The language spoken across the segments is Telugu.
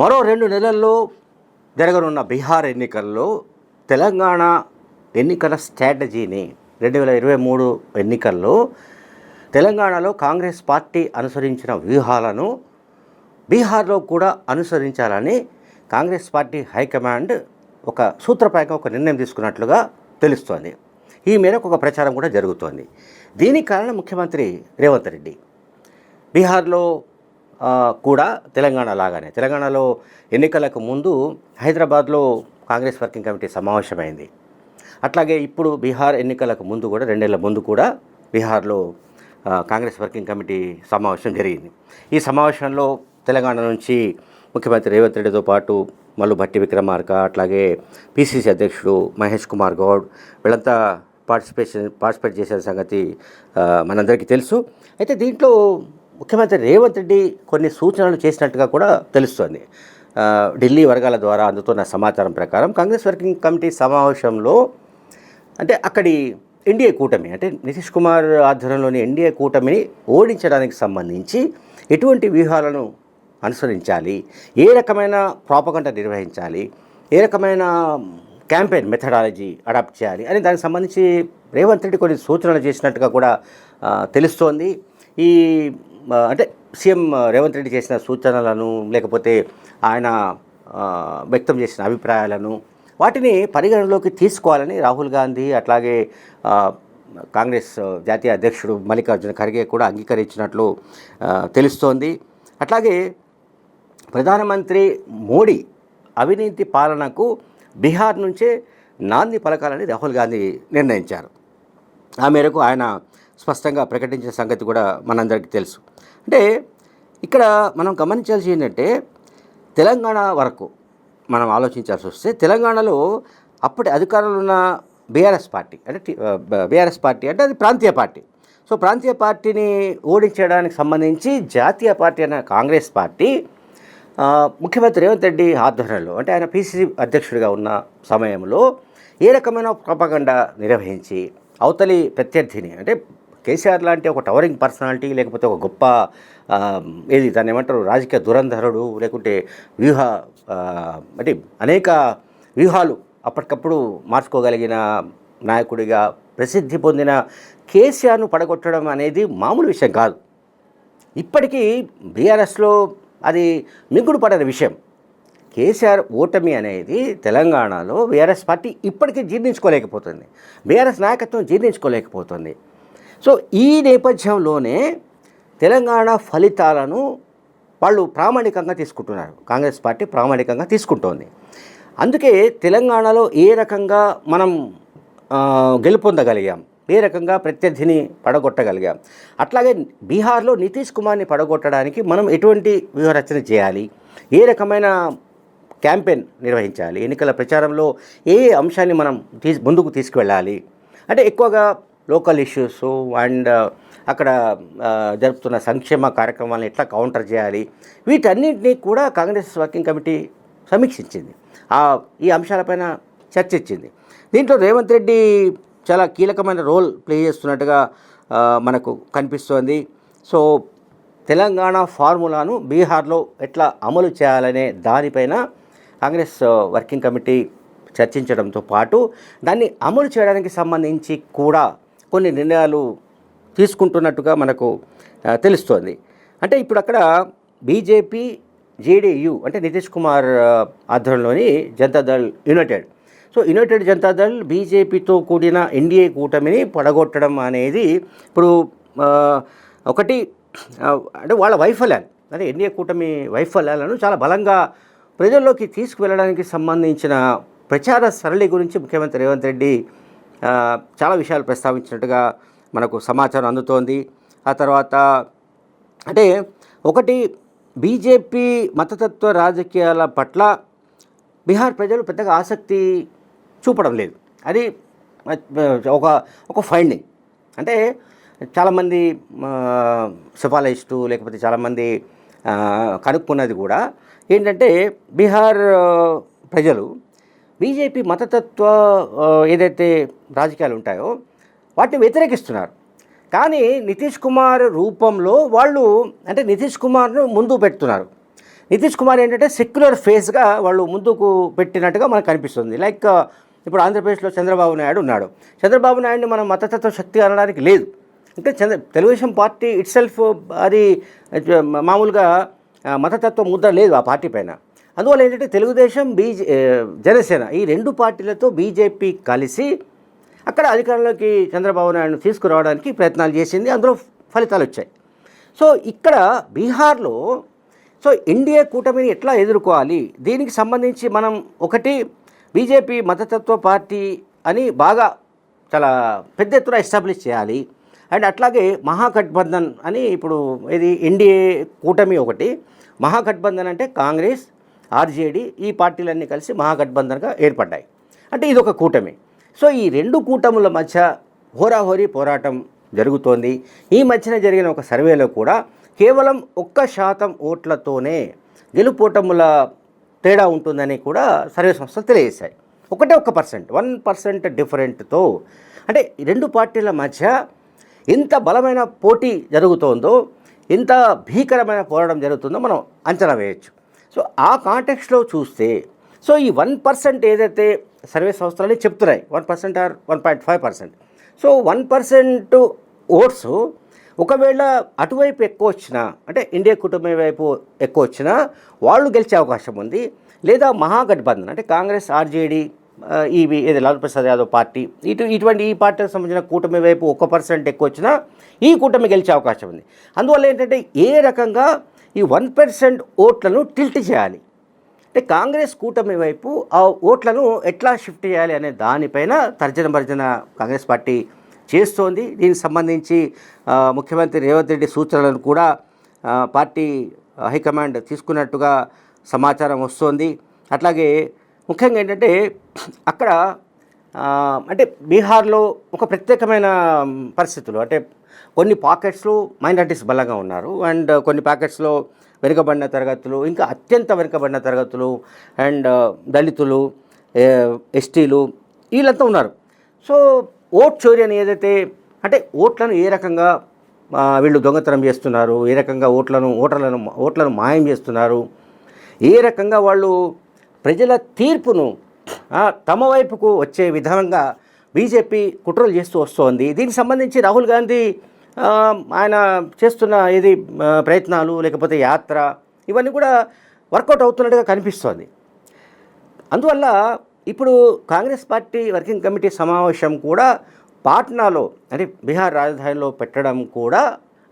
మరో రెండు నెలల్లో జరగనున్న బీహార్ ఎన్నికల్లో తెలంగాణ ఎన్నికల స్ట్రాటజీని రెండు వేల ఇరవై మూడు ఎన్నికల్లో తెలంగాణలో కాంగ్రెస్ పార్టీ అనుసరించిన వ్యూహాలను బీహార్లో కూడా అనుసరించాలని కాంగ్రెస్ పార్టీ హైకమాండ్ ఒక సూత్రప్రాయంగా ఒక నిర్ణయం తీసుకున్నట్లుగా తెలుస్తోంది. ఈ మేరకు ఒక ప్రచారం కూడా జరుగుతోంది. దీనికి కారణం ముఖ్యమంత్రి రేవంత్ రెడ్డి. బీహార్లో కూడా తెలంగాణ లాగానే. తెలంగాణలో ఎన్నికలకు ముందు హైదరాబాద్లో కాంగ్రెస్ వర్కింగ్ కమిటీ సమావేశమైంది. అట్లాగే ఇప్పుడు బీహార్ ఎన్నికలకు ముందు కూడా రెండేళ్ళ ముందు కూడా బీహార్లో కాంగ్రెస్ వర్కింగ్ కమిటీ సమావేశం జరిగింది. ఈ సమావేశంలో తెలంగాణ నుంచి ముఖ్యమంత్రి రేవంత్ రెడ్డితో పాటు మల్లు భట్టి విక్రమార్క అట్లాగే పిసిసి అధ్యక్షుడు మహేష్ కుమార్ గౌడ్ వీళ్ళంతా పార్టిసిపేషన్ పార్టిసిపేట్ చేసిన సంగతి మనందరికీ తెలుసు. అయితే దీంట్లో ముఖ్యమంత్రి రేవంత్ రెడ్డి కొన్ని సూచనలు చేసినట్టుగా కూడా తెలుస్తోంది. ఢిల్లీ వర్గాల ద్వారా అందుతున్న సమాచారం ప్రకారం కాంగ్రెస్ వర్కింగ్ కమిటీ సమావేశంలో అంటే అక్కడి ఎన్డీఏ కూటమి అంటే నితీష్ కుమార్ ఆధ్వర్యంలోని ఎన్డీఏ కూటమిని ఓడించడానికి సంబంధించి ఎటువంటి వ్యూహాలను అనుసరించాలి? ఏ రకమైన ప్రాపగంట నిర్వహించాలి? ఏ రకమైన క్యాంపెయిన్ మెథడాలజీ అడాప్ట్ చేయాలి? అని దానికి సంబంధించి రేవంత్ రెడ్డి కొన్ని సూచనలు చేసినట్టుగా కూడా తెలుస్తోంది. ఈ అంటే సీఎం రేవంత్ రెడ్డి చేసిన సూచనలను లేకపోతే ఆయన వ్యక్తం చేసిన అభిప్రాయాలను వాటిని పరిగణలోకి తీసుకోవాలని రాహుల్ గాంధీ అట్లాగే కాంగ్రెస్ జాతీయ అధ్యక్షుడు మల్లికార్జున ఖర్గే కూడా అంగీకరించినట్లు తెలుస్తోంది. అట్లాగే ప్రధానమంత్రి మోడీ అవినీతి పాలనకు బీహార్ నుంచే నాంది పలకాలని రాహుల్ గాంధీ నిర్ణయించారు. ఆ మేరకు ఆయన స్పష్టంగా ప్రకటించిన సంగతి కూడా మనందరికీ తెలుసు. అంటే ఇక్కడ మనం గమనించాల్సి ఏంటంటే తెలంగాణ వరకు మనం ఆలోచించాల్సి వస్తే తెలంగాణలో అప్పటి అధికారంలో ఉన్న బీఆర్ఎస్ పార్టీ అంటే బీఆర్ఎస్ పార్టీ అంటే అది ప్రాంతీయ పార్టీ. సో ప్రాంతీయ పార్టీని ఓడించడానికి సంబంధించి జాతీయ పార్టీ అయిన కాంగ్రెస్ పార్టీ ముఖ్యమంత్రి రేవంత్ రెడ్డి ఆధ్వర్యంలో అంటే ఆయన పీసీసీ అధ్యక్షుడిగా ఉన్న సమయంలో ఏ రకమైన ప్రపగండ నిర్వహించి అవతలి ప్రత్యర్థిని అంటే కేసీఆర్ లాంటి ఒక టవరింగ్ పర్సనాలిటీ లేకపోతే ఒక గొప్ప ఏది దాన్ని ఏమంటారు రాజకీయ దురంధరుడు లేకుంటే వ్యూహ అంటే అనేక వ్యూహాలు అప్పటికప్పుడు మార్చుకోగలిగిన నాయకుడిగా ప్రసిద్ధి పొందిన కేసీఆర్ను పడగొట్టడం అనేది మామూలు విషయం కాదు. ఇప్పటికీ బీఆర్ఎస్లో అది మింగుడు పడని విషయం. కేసీఆర్ ఓటమి అనేది తెలంగాణలో బీఆర్ఎస్ పార్టీ ఇప్పటికీ జీర్ణించుకోలేకపోతుంది. బీఆర్ఎస్ నాయకత్వం జీర్ణించుకోలేకపోతుంది. సో ఈ నేపథ్యంలోనే తెలంగాణ ఫలితాలను వాళ్ళు ప్రామాణికంగా తీసుకుంటున్నారు. కాంగ్రెస్ పార్టీ ప్రామాణికంగా తీసుకుంటోంది. అందుకే తెలంగాణలో ఏ రకంగా మనం గెలుపొందగలిగాం ఏ రకంగా ప్రత్యర్థిని పడగొట్టగలిగాం అట్లాగే బీహార్లో నితీష్ కుమార్ని పడగొట్టడానికి మనం ఎటువంటి వ్యూహరచన చేయాలి ఏ రకమైన క్యాంపెయిన్ నిర్వహించాలి ఎన్నికల ప్రచారంలో ఏ ఏ అంశాన్ని మనం తీసి ముందుకు తీసుకువెళ్ళాలి అంటే ఎక్కువగా లోకల్ ఇష్యూస్ అండ్ అక్కడ జరుపుతున్న సంక్షేమ కార్యక్రమాలను ఎట్లా కౌంటర్ చేయాలి వీటన్నింటినీ కూడా కాంగ్రెస్ వర్కింగ్ కమిటీ సమీక్షించింది. ఆ ఈ అంశాలపైన చర్చించింది దీంట్లో రేవంత్ రెడ్డి చాలా కీలకమైన రోల్ ప్లే చేస్తున్నట్టుగా మనకు కనిపిస్తోంది. సో తెలంగాణ ఫార్ములాను బీహార్లో ఎట్లా అమలు చేయాలనే దానిపైన కాంగ్రెస్ వర్కింగ్ కమిటీ చర్చించడంతో పాటు దాన్ని అమలు చేయడానికి సంబంధించి కూడా కొన్ని నిర్ణయాలు తీసుకుంటున్నట్టుగా మనకు తెలుస్తోంది. అంటే ఇప్పుడు అక్కడ బీజేపీ జేడీయూ అంటే నితీష్ కుమార్ ఆధ్వర్యంలోని Janata Dal united. So united Janata Dal బీజేపీతో కూడిన ఎన్డీఏ కూటమిని పడగొట్టడం అనేది ఇప్పుడు ఒకటి అంటే వాళ్ళ వైఫల్యాలు. అంటే ఎన్డీఏ కూటమి వైఫల్యాలను చాలా బలంగా ప్రజల్లోకి తీసుకువెళ్ళడానికి సంబంధించిన ప్రచార సరళి గురించి ముఖ్యమంత్రి రేవంత్ రెడ్డి చాలా విషయాలు ప్రస్తావించినట్టుగా మనకు సమాచారం అందుతోంది. ఆ తర్వాత అంటే ఒకటి బీజేపీ మతతత్వ రాజకీయాల పట్ల బీహార్ ప్రజలు పెద్దగా ఆసక్తి చూపడం లేదు. అది ఒక ఒక ఫైండింగ్. అంటే చాలామంది సిఫాలజిస్టు లేకపోతే చాలామంది కనుక్కున్నది కూడా ఏంటంటే బీహార్ ప్రజలు బీజేపీ మతతత్వ ఏదైతే రాజకీయాలు ఉంటాయో వాటిని వ్యతిరేకిస్తున్నారు. కానీ నితీష్ కుమార్ రూపంలో వాళ్ళు అంటే నితీష్ కుమార్ను ముందు పెడుతున్నారు. నితీష్ కుమార్ ఏంటంటే సెక్యులర్ ఫేస్గా వాళ్ళు ముందుకు పెట్టినట్టుగా మనకు కనిపిస్తుంది. లైక్ ఇప్పుడు ఆంధ్రప్రదేశ్లో చంద్రబాబు నాయుడు ఉన్నాడు. చంద్రబాబు నాయుడిని మనం మతతత్వ శక్తి అనడానికి లేదు. అంటే Chandra Telugu Desam party itself అది మామూలుగా మతతత్వ ముద్ర లేదు ఆ పార్టీ పైన. అందువల్ల ఏంటంటే తెలుగుదేశం బీజే జనసేన ఈ రెండు పార్టీలతో బీజేపీ కలిసి అక్కడ అధికారంలోకి చంద్రబాబు నాయుడు తీసుకురావడానికి ప్రయత్నాలు చేసింది. అందులో ఫలితాలు వచ్చాయి. సో ఇక్కడ బీహార్లో సో ఎన్డీఏ కూటమిని ఎట్లా ఎదుర్కోవాలి? దీనికి సంబంధించి మనం ఒకటి బీజేపీ మతతత్వ పార్టీ అని బాగా చాలా పెద్ద ఎత్తున ఎస్టాబ్లిష్ చేయాలి. అండ్ అట్లాగే మహాగఠబంధన్ అని ఇప్పుడు ఇది ఎన్డీఏ కూటమి ఒకటి. మహాగఠబంధన్ అంటే కాంగ్రెస్ ఆర్జేడీ ఈ పార్టీలన్నీ కలిసి మహాగఠబంధన్గా ఏర్పడ్డాయి. అంటే ఇది ఒక కూటమి. సో ఈ రెండు కూటముల మధ్య హోరాహోరీ పోరాటం జరుగుతోంది. ఈ మధ్యన జరిగిన ఒక సర్వేలో కూడా కేవలం ఒక్క శాతం ఓట్లతోనే గెలుపోటముల తేడా ఉంటుందని కూడా సర్వే సంస్థలు తెలియజేశాయి. ఒకటే ఒక్క పర్సెంట్ వన్ పర్సెంట్ డిఫరెంట్తో. అంటే రెండు పార్టీల మధ్య ఎంత బలమైన పోటీ జరుగుతోందో ఎంత భీకరమైన పోరాటం జరుగుతుందో మనం అంచనా వేయచ్చు. సో ఆ కాంటెక్స్లో చూస్తే సో ఈ వన్ పర్సెంట్ ఏదైతే సర్వే సంస్థలని చెప్తున్నాయి one percent or one point five percent so one percent votes ఒకవేళ అటువైపు ఎక్కువ వచ్చినా అంటే ఇండియా కుటుంబం వైపు ఎక్కువ వచ్చినా వాళ్ళు గెలిచే అవకాశం ఉంది. లేదా మహాగఠబంధన్ అంటే కాంగ్రెస్ ఆర్జేడీ ఇవి ఏది లాలూ ప్రసాద్ యాదవ్ పార్టీ ఇటు ఇటువంటి ఈ పార్టీకి సంబంధించిన కూటమి వైపు ఒక పర్సెంట్ ఎక్కువ వచ్చినా ఈ కూటమి గెలిచే అవకాశం ఉంది. అందువల్ల ఏంటంటే ఏ రకంగా ఈ వన్ పర్సెంట్ ఓట్లను టిల్ట్ చేయాలి. అంటే కాంగ్రెస్ కూటమి వైపు ఆ ఓట్లను ఎట్లా షిఫ్ట్ చేయాలి అనే దానిపైన తర్జన భర్జన కాంగ్రెస్ పార్టీ చేస్తోంది. దీనికి సంబంధించి ముఖ్యమంత్రి రేవంత్ రెడ్డి సూచనలను కూడా పార్టీ హైకమాండ్ తీసుకున్నట్టుగా సమాచారం వస్తోంది. అట్లాగే ముఖ్యంగా ఏంటంటే అక్కడ అంటే బీహార్లో ఒక ప్రత్యేకమైన పరిస్థితులు. అంటే కొన్ని పాకెట్స్లో మైనారిటీస్ బలంగా ఉన్నారు. అండ్ కొన్ని పాకెట్స్లో వెనుకబడిన తరగతులు ఇంకా అత్యంత వెనుకబడిన తరగతులు అండ్ దళితులు ఎస్టీలు వీళ్ళంతా ఉన్నారు. సో ఓట్ చోరీ అని ఏదైతే అంటే ఓట్లను ఏ రకంగా వీళ్ళు దొంగతనం చేస్తున్నారు ఏ రకంగా ఓట్లను ఓటర్లను ఓట్లను మాయం చేస్తున్నారు ఏ రకంగా వాళ్ళు ప్రజల తీర్పును తమ వైపుకు వచ్చే విధంగా బీజేపీ కుట్రలు చేస్తూ వస్తోంది. దీనికి సంబంధించి రాహుల్ గాంధీ ఆయన చేస్తున్న ఏది ప్రయత్నాలు లేకపోతే యాత్ర ఇవన్నీ కూడా వర్కౌట్ అవుతున్నట్టుగా కనిపిస్తోంది. అందువల్ల ఇప్పుడు కాంగ్రెస్ పార్టీ వర్కింగ్ కమిటీ సమావేశం కూడా పాట్నాలో అంటే బీహార్ రాజధానిలో పెట్టడం కూడా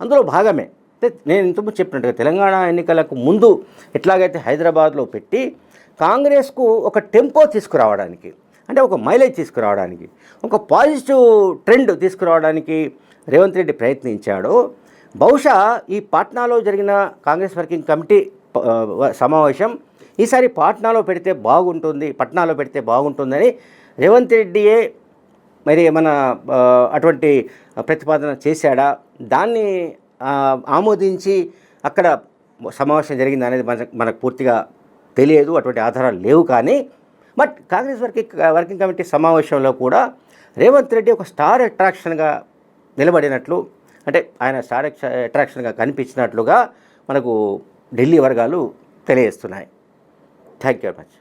అందులో భాగమే. నేను ఇంతకుముందు చెప్పినట్టుగా తెలంగాణ ఎన్నికలకు ముందు ఎట్లాగైతే హైదరాబాద్లో పెట్టి కాంగ్రెస్కు ఒక టెంపో తీసుకురావడానికి అంటే ఒక మైలేజ్ తీసుకురావడానికి ఒక పాజిటివ్ ట్రెండ్ తీసుకురావడానికి రేవంత్ రెడ్డి ప్రయత్నించాడు. బహుశా ఈ పాట్నాలో జరిగిన కాంగ్రెస్ వర్కింగ్ కమిటీ సమావేశం ఈసారి పాట్నాలో పెడితే బాగుంటుంది పట్నాలో పెడితే బాగుంటుందని రేవంత్ రెడ్డియే మరి ఏమైనా అటువంటి ప్రతిపాదన చేశాడా? దాన్ని ఆమోదించి అక్కడ సమావేశం జరిగింది అనేది మనకు మనకు పూర్తిగా తెలియదు అటువంటి ఆధారాలు లేవు కానీ but Congress working working committee సమావేశంలో కూడా రేవంత్ రెడ్డి ఒక స్టార్ అట్రాక్షన్గా నిలబడినట్లు అంటే ఆయన స్టార్ అట్రాక్షన్గా కనిపించినట్లుగా మనకు ఢిల్లీ వర్గాలు తెలియజేస్తున్నాయి. Thank you very much.